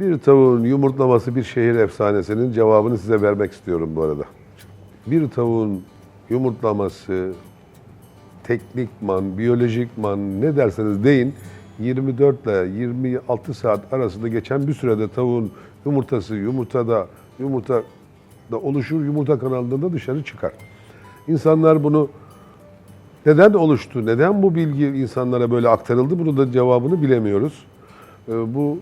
Bir tavuğun yumurtlaması bir şehir efsanesinin cevabını size vermek istiyorum bu arada. Bir tavuğun yumurtlaması teknikman, biyolojikman ne derseniz deyin 24 ile 26 saat arasında geçen bir sürede tavuğun yumurtası yumurtada yumurta da oluşur, yumurta kanalında da dışarı çıkar. İnsanlar bunu neden oluştu, neden bu bilgi insanlara böyle aktarıldı bunu da cevabını bilemiyoruz. Ee, Bu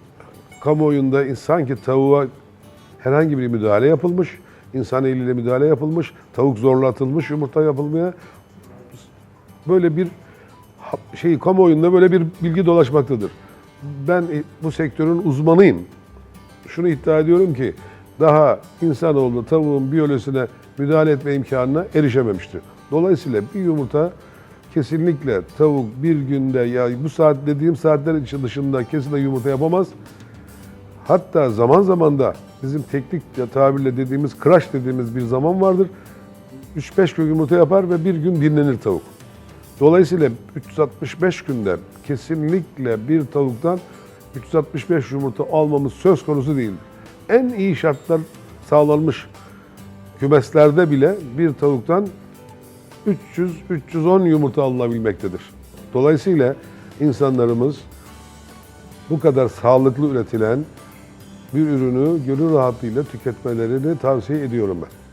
kamuoyunda sanki tavuğa herhangi bir müdahale yapılmış, insan eliyle müdahale yapılmış, tavuk zorlatılmış yumurta yapılmaya böyle bir şey kamuoyunda böyle bir bilgi dolaşmaktadır. Ben e, bu sektörün uzmanıyım. Şunu iddia ediyorum ki daha insanoğlu tavuğun biyolojisine müdahale etme imkanına erişememiştir. Dolayısıyla bir yumurta kesinlikle tavuk bir günde ya bu saat dediğim saatler için dışında kesinlikle yumurta yapamaz. Hatta zaman zaman da bizim teknik tabirle dediğimiz crash dediğimiz bir zaman vardır. 3-5 gün yumurta yapar ve bir gün dinlenir tavuk. Dolayısıyla 365 günde kesinlikle bir tavuktan 365 yumurta almamız söz konusu değil. En iyi şartlar sağlanmış kümeslerde bile bir tavuktan 300-310 yumurta alınabilmektedir. Dolayısıyla insanlarımız bu kadar sağlıklı üretilen bir ürünü gönül rahatlığıyla tüketmelerini tavsiye ediyorum ben.